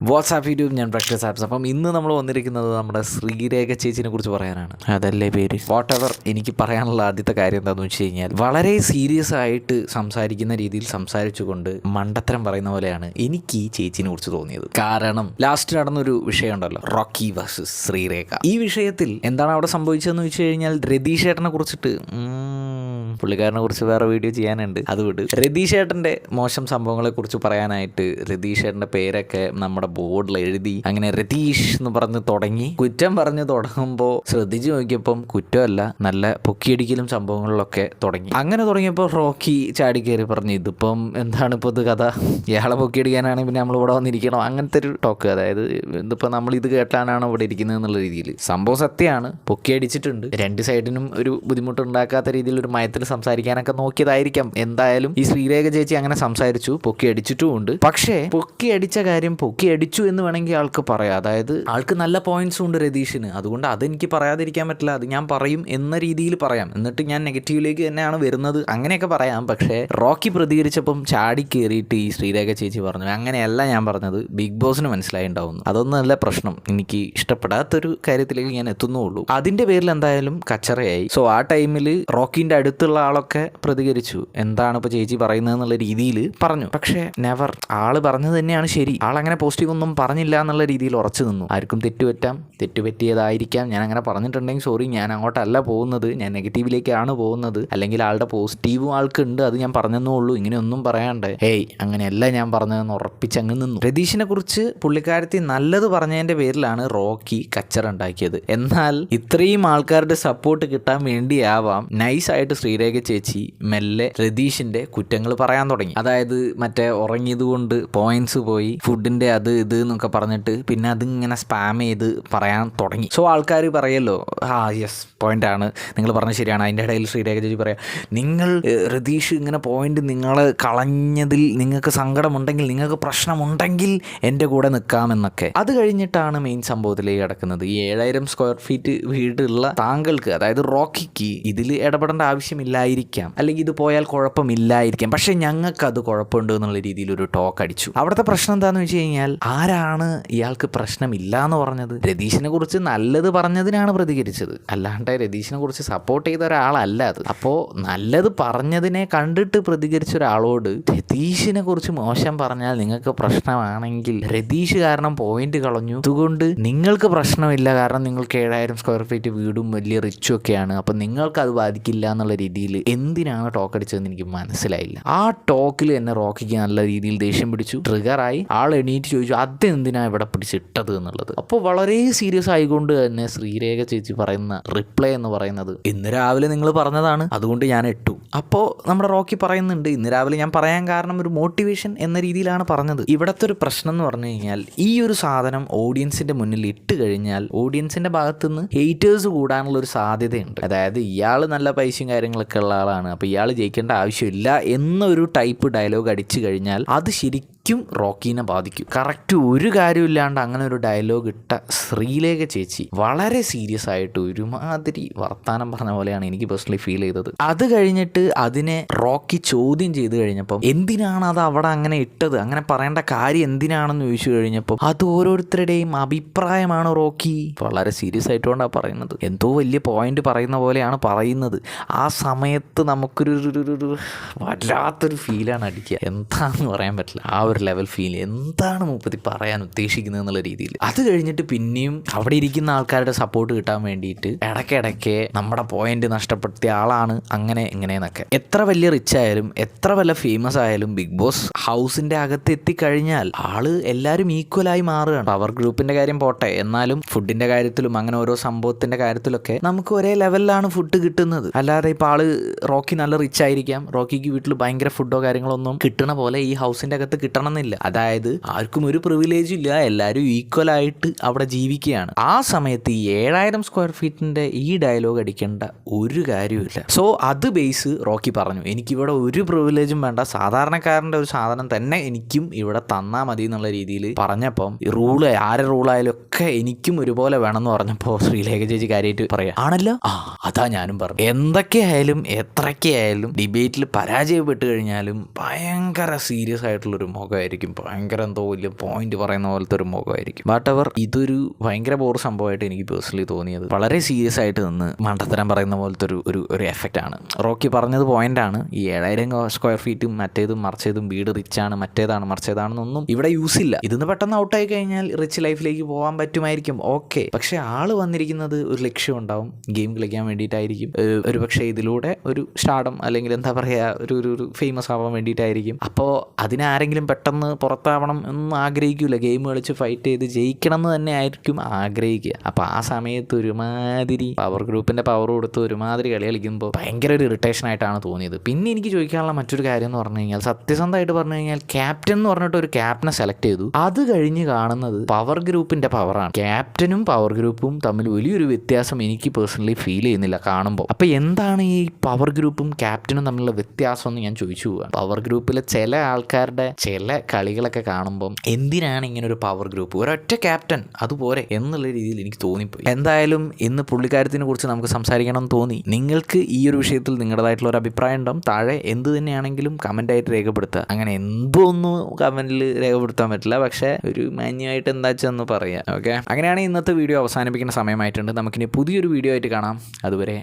WhatsApp YouTube ഞാൻ practice apps. അപ്പം ഇന്ന് നമ്മൾ വന്നിരിക്കുന്നത് നമ്മുടെ ശ്രീരേഖ ചേച്ചിനെ കുറിച്ച് പറയാനാണ്. അതല്ലേ പേര്? വാട്ട് എവർ എനിക്ക് പറയാനുള്ള ആദ്യത്തെ കാര്യം എന്താണെന്ന് വെച്ച് കഴിഞ്ഞാൽ വളരെ സീരിയസ് ആയിട്ട് സംസാരിക്കുന്ന രീതിയിൽ സംസാരിച്ചുകൊണ്ട് മണ്ടത്തരം പറയുന്ന പോലെയാണ് എനിക്ക് ഈ ചേച്ചിനെ കുറിച്ച് തോന്നിയത്. കാരണം ലാസ്റ്റ് നടന്നൊരു വിഷയം ഉണ്ടല്ലോ റോക്കി വേഴ്സസ് ശ്രീരേഖ. ഈ വിഷയത്തിൽ എന്താണ് അവിടെ സംഭവിച്ചതെന്ന് വെച്ച് കഴിഞ്ഞാൽ രതീഷ് ചേട്ടനെ കുറിച്ചിട്ട് പുള്ളിക്കാരനെ കുറിച്ച് വേറെ വീഡിയോ ചെയ്യാനുണ്ട്. അത് വിട്. രതീഷ് ഏട്ടന്റെ മോശം സംഭവങ്ങളെ കുറിച്ച് പറയാനായിട്ട് രതീഷ് ഏട്ടന്റെ പേരൊക്കെ നമ്മുടെ ബോർഡിൽ എഴുതി അങ്ങനെ രതീഷ് എന്ന് പറഞ്ഞ് തുടങ്ങി. കുറ്റം പറഞ്ഞ് തുടങ്ങുമ്പോൾ ശ്രദ്ധിച്ചു നോക്കിയപ്പം കുറ്റമല്ല നല്ല പൊക്കിയടിക്കലും സംഭവങ്ങളിലൊക്കെ തുടങ്ങി. അങ്ങനെ തുടങ്ങിയപ്പോൾ റോക്കി ചാടി പറഞ്ഞു ഇതിപ്പം എന്താണ് ഇപ്പോൾ ഇത് കഥ? ഇയാളെ പൊക്കിയടിക്കാനാണെങ്കിൽ പിന്നെ നമ്മൾ ഇവിടെ വന്നിരിക്കണം? അങ്ങനത്തെ ഒരു ടോക്ക് അതായത് ഇതിപ്പോൾ നമ്മൾ ഇത് കേട്ടാനാണ് ഇവിടെ ഇരിക്കുന്നത് എന്നുള്ള രീതിയിൽ. സംഭവം സത്യമാണ്. പൊക്കിയടിച്ചിട്ടുണ്ട്. രണ്ട് സൈഡിനും ഒരു ബുദ്ധിമുട്ടുണ്ടാക്കാത്ത രീതിയിൽ ഒരു മയത്തിൽ സംസാരിക്കാനൊക്കെ നോക്കിയതായിരിക്കാം. എന്തായാലും ഈ ശ്രീരേഖ ചേച്ചി അങ്ങനെ സംസാരിച്ചു. പൊക്കി അടിച്ചിട്ടുമുണ്ട്. പക്ഷേ പൊക്കി അടിച്ച കാര്യം പൊക്കി അടിച്ചു എന്ന് വേണമെങ്കിൽ ആൾക്ക് പറയാം. അതായത് ആൾക്ക് നല്ല പോയിന്റ്സും ഉണ്ട് രതീഷിന്. അതുകൊണ്ട് അതെനിക്ക് പറയാതിരിക്കാൻ പറ്റില്ല. അത് ഞാൻ പറയും എന്ന രീതിയിൽ പറയാം. എന്നിട്ട് ഞാൻ നെഗറ്റീവിലേക്ക് തന്നെയാണ് വരുന്നത്. അങ്ങനെയൊക്കെ പറയാം. പക്ഷേ റോക്കി പ്രതികരിച്ചപ്പം ചാടി കയറിയിട്ട് ഈ ശ്രീരേഖ ചേച്ചി പറഞ്ഞു. അങ്ങനെയല്ല ഞാൻ പറഞ്ഞത്. ബിഗ് ബോസിന് മനസ്സിലായി ഉണ്ടാവുന്നു നല്ല പ്രശ്നം. എനിക്ക് ഇഷ്ടപ്പെടാത്തൊരു കാര്യത്തിലേക്ക് ഞാൻ എത്തുന്നുള്ളൂ. അതിന്റെ പേരിൽ എന്തായാലും കച്ചറയായി. സോ ആ ടൈമിൽ റോക്കിന്റെ അടുത്തുള്ള ആളൊക്കെ പ്രതികരിച്ചു. എന്താണ് ഇപ്പോൾ ചേച്ചി പറയുന്നത് എന്നുള്ള രീതിയിൽ പറഞ്ഞു. പക്ഷേ നെവർ ആൾ പറഞ്ഞത് തന്നെയാണ് ശരി. ആളങ്ങനെ പോസിറ്റീവ് ഒന്നും പറഞ്ഞില്ല എന്നുള്ള രീതിയിൽ ഉറച്ചു നിന്നു. ആർക്കും തെറ്റുപറ്റാം. തെറ്റുപറ്റിയതായിരിക്കാം. ഞാൻ അങ്ങനെ പറഞ്ഞിട്ടുണ്ടെങ്കിൽ സോറി ഞാൻ അങ്ങോട്ടല്ല പോകുന്നത്. ഞാൻ നെഗറ്റീവിലേക്കാണ് പോകുന്നത്. അല്ലെങ്കിൽ ആളുടെ പോസിറ്റീവും ആൾക്കുണ്ട് അത് ഞാൻ പറഞ്ഞെന്നേ ഉള്ളൂ. ഇങ്ങനെയൊന്നും പറയാണ്ട്. ഹേയ് അങ്ങനെയല്ല ഞാൻ പറഞ്ഞതെന്ന് ഉറപ്പിച്ചങ്ങ് നിന്നു. രതീഷിനെ കുറിച്ച് പുള്ളിക്കാരത്തി നല്ലത് പറഞ്ഞതിന്റെ പേരിലാണ് റോക്കി കച്ചർ ഉണ്ടാക്കിയത് എന്നാൽ ഇത്രയും ആൾക്കാരുടെ സപ്പോർട്ട് കിട്ടാൻ വേണ്ടിയാവാം നൈസായിട്ട് ശ്രീരേഖ ചേച്ചി മെല്ലെ രതീഷിന്റെ കുറ്റങ്ങൾ പറയാൻ തുടങ്ങി. അതായത് മറ്റേ ഉറങ്ങിയത് കൊണ്ട് പോയിന്റ്സ് പോയി ഫുഡിന്റെ അത് ഇത് എന്നൊക്കെ പറഞ്ഞിട്ട് പിന്നെ അതിങ്ങനെ സ്പാം ചെയ്ത് പറയാൻ തുടങ്ങി. സോ ആൾക്കാർ പറയല്ലോ ആ യെസ് പോയിന്റ് ആണ്. നിങ്ങൾ പറഞ്ഞത് ശരിയാണ്. അതിന്റെ ഇടയിൽ ശ്രീരേഖ ചേച്ചി പറയാം നിങ്ങൾ രതീഷ് ഇങ്ങനെ പോയിന്റ് നിങ്ങൾ കളഞ്ഞതിൽ നിങ്ങൾക്ക് സങ്കടമുണ്ടെങ്കിൽ നിങ്ങൾക്ക് പ്രശ്നമുണ്ടെങ്കിൽ എന്റെ കൂടെ നിൽക്കാമെന്നൊക്കെ അത് കഴിഞ്ഞിട്ടാണ് മെയിൻ സംഭവത്തിലേക്ക് കിടക്കുന്നത്. ഈ ഏഴായിരം സ്ക്വയർ ഫീറ്റ് വീടുള്ള താങ്കൾക്ക് അതായത് റോക്കിക്ക് ഇതിൽ ഇടപെടേണ്ട ആവശ്യമില്ലായിരിക്കാം അല്ലെങ്കിൽ ഇത് പോയാൽ കുഴപ്പമില്ലായിരിക്കാം. പക്ഷേ ഞങ്ങൾക്ക് അത് കുഴപ്പമുണ്ട് എന്നുള്ള രീതിയിൽ ഒരു ടോക്ക് അടിച്ചു. അവിടുത്തെ പ്രശ്നം എന്താണെന്ന് വെച്ച് കഴിഞ്ഞാൽ ആരാണ് ഇയാൾക്ക് പ്രശ്നമില്ല എന്ന് പറഞ്ഞത്? രതീഷിനെ കുറിച്ച് നല്ലത് പറഞ്ഞതിനാണ് പ്രതികരിച്ചത്. അല്ലാണ്ട് രതീഷിനെ കുറിച്ച് സപ്പോർട്ട് ചെയ്ത ഒരാളല്ല അത്. അപ്പോൾ നല്ലത് പറഞ്ഞതിനെ കണ്ടിട്ട് പ്രതികരിച്ച ഒരാളോട് രതീഷിനെ കുറിച്ച് മോശം പറഞ്ഞാൽ നിങ്ങൾക്ക് പ്രശ്നമാണെങ്കിൽ രതീഷ് കാരണം പോയിന്റ് കളഞ്ഞു. അതുകൊണ്ട് നിങ്ങൾക്ക് പ്രശ്നമില്ല. കാരണം നിങ്ങൾക്ക് ഏഴായിരം സ്ക്വയർ ഫീറ്റ് വീടും വലിയ റിച്ചും ഒക്കെയാണ്. അപ്പം നിങ്ങൾക്ക് അത് ബാധിക്കില്ല എന്നുള്ള രീതിയിൽ എന്തിനാണ് ടോക്ക് അടിച്ചതെന്ന് എനിക്ക് മനസ്സിലായില്ല. ആ ടോക്കിൽ എന്നെ റോക്കിക്ക് നല്ല രീതിയിൽ ദേഷ്യം പിടിച്ചു. ട്രിഗറായി ആൾ എണീറ്റ് ചോദിച്ചു അതെന്തിനാ ഇവിടെ പിടിച്ചിട്ടത്? എന്നുള്ളത്. അപ്പോൾ വളരെ സീരിയസ് ആയിക്കൊണ്ട് തന്നെ ശ്രീരേഖ ചേച്ചി പറയുന്ന റിപ്ലൈ എന്ന് പറയുന്നത് ഇന്ന് രാവിലെ നിങ്ങൾ പറഞ്ഞതാണ് അതുകൊണ്ട് ഞാൻ ഇട്ടു. അപ്പോൾ നമ്മുടെ റോക്കി പറയുന്നുണ്ട് ഇന്ന് രാവിലെ ഞാൻ പറയാൻ കാരണം ഒരു മോട്ടിവേഷൻ എന്ന രീതിയിലാണ് പറഞ്ഞത്. ഇവിടുത്തെ ഒരു പ്രശ്നം എന്ന് പറഞ്ഞു കഴിഞ്ഞാൽ ഈ ഒരു സാധനം ഓഡിയൻസിന്റെ മുന്നിൽ ഇട്ട് കഴിഞ്ഞാൽ ഓഡിയൻസിന്റെ ഭാഗത്തുനിന്ന് ഹെയ്റ്റേഴ്സ് കൂടാനുള്ള ഒരു സാധ്യതയുണ്ട്. അതായത് ഇയാൾ നല്ല പൈസയും കാര്യങ്ങളൊക്കെ ഉള്ള ആളാണ്. അപ്പോൾ ഇയാൾ ജയിക്കേണ്ട ആവശ്യമില്ല എന്നൊരു ടൈപ്പ് ഡയലോഗ് അടിച്ചു കഴിഞ്ഞാൽ അത് ശരിക്കും റോക്കീനെ ബാധിക്കും. കറക്റ്റ് ഒരു കാര്യമില്ലാണ്ട് അങ്ങനെ ഒരു ഡയലോഗ് ഇട്ട ശ്രീലേഖ ചേച്ചി വളരെ സീരിയസ് ആയിട്ട് ഒരുമാതിരി വർത്താനം പറഞ്ഞ പോലെയാണ് എനിക്ക് പേഴ്സണലി ഫീൽ ചെയ്തത്. അത് കഴിഞ്ഞിട്ട് അതിനെ റോക്കി ചോദ്യം ചെയ്ത് കഴിഞ്ഞപ്പം എന്തിനാണ് അത് അവിടെ അങ്ങനെ ഇട്ടത്? അങ്ങനെ പറയേണ്ട കാര്യം എന്തിനാണെന്ന് ചോദിച്ചു കഴിഞ്ഞപ്പോൾ അത് ഓരോരുത്തരുടെയും അഭിപ്രായമാണ് റോക്കി. വളരെ സീരിയസ് ആയിട്ടുകൊണ്ടാണ് പറയുന്നത്. എന്തോ വലിയ പോയിന്റ് പറയുന്ന പോലെയാണ് പറയുന്നത്. ആ സമയത്ത് നമുക്കൊരു വല്ലാത്തൊരു ഫീലാണ് അടിക്കുക. എന്താണെന്ന് പറയാൻ പറ്റില്ല. ആ ഒരു ലെവൽ ഫീൽ എന്താണ് മൂപ്പത്തി പറയാൻ ഉദ്ദേശിക്കുന്നത് എന്നുള്ള രീതിയിൽ. അത് കഴിഞ്ഞിട്ട് പിന്നെയും അവിടെ ഇരിക്കുന്ന ആൾക്കാരുടെ സപ്പോർട്ട് കിട്ടാൻ വേണ്ടിയിട്ട് ഇടയ്ക്കിടയ്ക്ക് നമ്മുടെ പോയിന്റ് നഷ്ടപ്പെടുത്തിയ ആളാണ് അങ്ങനെ ഇങ്ങനെയെന്നൊക്കെ. എത്ര വലിയ റിച്ച് ആയാലും എത്ര വല്ല ഫേമസ് ആയാലും ബിഗ് ബോസ് ഹൗസിന്റെ അകത്ത് എത്തിക്കഴിഞ്ഞാൽ ആൾ എല്ലാവരും ഈക്വലായി മാറുകയാണ്. പവർ ഗ്രൂപ്പിന്റെ കാര്യം പോട്ടെ. എന്നാലും ഫുഡിന്റെ കാര്യത്തിലും അങ്ങനെ ഓരോ സംഭവത്തിന്റെ കാര്യത്തിലൊക്കെ നമുക്ക് ഒരേ ലെവലിലാണ് ഫുഡ് കിട്ടുന്നത്. അല്ലാതെ ഇപ്പൊ ആൾ റോക്കി നല്ല റിച്ച് ആയിരിക്കാം. റോക്കിക്ക് വീട്ടിൽ ഭയങ്കര ഫുഡോ കാര്യങ്ങളോ ഒന്നും കിട്ടണ പോലെ ഈ ഹൗസിന്റെ അകത്ത് കിട്ടണം എന്നില്ല അതായത് ആർക്കും ഒരു പ്രിവിലേജ് ഇല്ല. എല്ലാവരും ഈക്വൽ ആയിട്ട് അവിടെ ജീവിക്കുകയാണ്. ആ സമയത്ത് ഈ ഏഴായിരം സ്ക്വയർ ഫീറ്റിന്റെ ഈ ഡയലോഗ് അടിക്കേണ്ട ഒരു കാര്യമില്ല സോ അത് ബേസ് റോക്കി പറഞ്ഞു. എനിക്കിവിടെ ഒരു പ്രിവിലേജും വേണ്ട. സാധാരണക്കാരന്റെ ഒരു സാധനം തന്നെ എനിക്കും ഇവിടെ തന്നാൽ മതി എന്നുള്ള രീതിയിൽ പറഞ്ഞപ്പം റൂൾ ആരെ റൂളായാലും ഒക്കെ എനിക്കും ഒരുപോലെ വേണമെന്ന് പറഞ്ഞപ്പോൾ ശ്രീലേഖ ചേച്ചി കാര്യമായിട്ട് പറയാം ആണല്ലോ? ആ അതാ ഞാനും പറഞ്ഞു. എന്തൊക്കെയായാലും എത്രയ്ക്കായാലും ഡിബേറ്റിൽ പരാജയപ്പെട്ട് കഴിഞ്ഞാലും ഭയങ്കര സീരിയസ് ആയിട്ടുള്ളൊരു മുഖം മുഖമായിരിക്കും. ഭയങ്കര എന്തോ വലിയ പോയിന്റ് പറയുന്ന പോലത്തെ ഒരു മുഖമായിരിക്കും. ബട്ട് അവർ ഇതൊരു ഭയങ്കര ബോർ സംഭവമായിട്ട് എനിക്ക് പേഴ്സണലി തോന്നിയത്. വളരെ സീരിയസ് ആയിട്ട് നിന്ന് മണ്ടത്തരം പറയുന്ന പോലത്തെ ഒരു ഒരു ഒരു എഫക്റ്റ് ആണ്. റോക്കി പറഞ്ഞത് പോയിന്റ് ആണ്. ഈ ഏഴായിരം സ്ക്വയർ ഫീറ്റും മറ്റേതും മറിച്ചതും വീട് ആണ് മറ്റേതാണ് മറിച്ചതാണെന്നൊന്നും ഇവിടെ യൂസ് ഇല്ല. ഇതിന്ന് പെട്ടെന്ന് ഔട്ടായി കഴിഞ്ഞാൽ റിച്ച് ലൈഫിലേക്ക് പോകാൻ പറ്റുമായിരിക്കും. ഓക്കെ പക്ഷേ ആൾ വന്നിരിക്കുന്നത് ഒരു ലക്ഷ്യം ഉണ്ടാവും. ഗെയിം കളിക്കാൻ വേണ്ടിയിട്ടായിരിക്കും. ഒരു പക്ഷേ ഇതിലൂടെ ഒരു സ്റ്റാർഡം അല്ലെങ്കിൽ എന്താ പറയുക ഒരു ഒരു ഫേമസ് ആവാൻ വേണ്ടിയിട്ടായിരിക്കും. അപ്പോൾ അതിനാരെങ്കിലും പെട്ടെന്ന് പുറത്താവണം എന്ന് ആഗ്രഹിക്കില്ല ഗെയിം കളിച്ച് ഫൈറ്റ് ചെയ്ത് ജയിക്കണം എന്ന് തന്നെ ആയിരിക്കും ആഗ്രഹിക്കുക. അപ്പോൾ ആ സമയത്ത് ഒരുമാതിരി പവർ ഗ്രൂപ്പിന്റെ പവർ കൊടുത്ത് ഒരുമാതിരി കളി കളിക്കുമ്പോൾ ഭയങ്കര ഒരു ഇറിറ്റേഷൻ ആയിട്ടാണ് തോന്നിയത്. പിന്നെ എനിക്ക് ചോദിക്കാനുള്ള മറ്റൊരു കാര്യം എന്ന് പറഞ്ഞു കഴിഞ്ഞാൽ സത്യസന്ധമായിട്ട് പറഞ്ഞു കഴിഞ്ഞാൽ ക്യാപ്റ്റൻ എന്ന് പറഞ്ഞിട്ട് ഒരു ക്യാപ്റ്റനെ സെലക്ട് ചെയ്തു. അത് കഴിഞ്ഞ് കാണുന്നത് പവർ ഗ്രൂപ്പിന്റെ പവറാണ് ക്യാപ്റ്റനും പവർ ഗ്രൂപ്പും തമ്മിൽ വലിയൊരു വ്യത്യാസം എനിക്ക് പേഴ്സണലി ഫീൽ ചെയ്യുന്നില്ല കാണുമ്പോൾ. അപ്പോൾ എന്താണ് ഈ പവർ ഗ്രൂപ്പും ക്യാപ്റ്റനും തമ്മിലുള്ള വ്യത്യാസം എന്ന് ഞാൻ ചോദിച്ചു പോവാണ്. പവർ ഗ്രൂപ്പിലെ ചില ആൾക്കാരുടെ ചില കളികളൊക്കെ കാണുമ്പം എന്തിനാണ് ഇങ്ങനെ ഒരു പവർ ഗ്രൂപ്പ് ഒരൊറ്റ ക്യാപ്റ്റൻ അതുപോലെ എന്നുള്ള രീതിയിൽ എനിക്ക് തോന്നിപ്പോയി. എന്തായാലും ഇന്ന് പുള്ളിക്കാരത്തിനെ കുറിച്ച് നമുക്ക് സംസാരിക്കണം എന്ന് തോന്നി. നിങ്ങൾക്ക് ഈ ഒരു വിഷയത്തിൽ നിങ്ങളുടേതായിട്ടുള്ള ഒരു അഭിപ്രായം ഉണ്ടാവും താഴെ എന്ത് തന്നെയാണെങ്കിലും കമന്റായിട്ട് രേഖപ്പെടുത്തുക. അങ്ങനെ എന്തോന്നും കമന്റിൽ രേഖപ്പെടുത്താൻ പറ്റില്ല. പക്ഷേ ഒരു മാന്യമായിട്ട് എന്താ വെച്ചെന്ന് പറയാം. ഓക്കെ അങ്ങനെയാണ് ഇന്നത്തെ വീഡിയോ അവസാനിപ്പിക്കുന്ന സമയമായിട്ടുണ്ട്. നമുക്കിനി പുതിയൊരു വീഡിയോ ആയിട്ട് കാണാം. അതുവരെ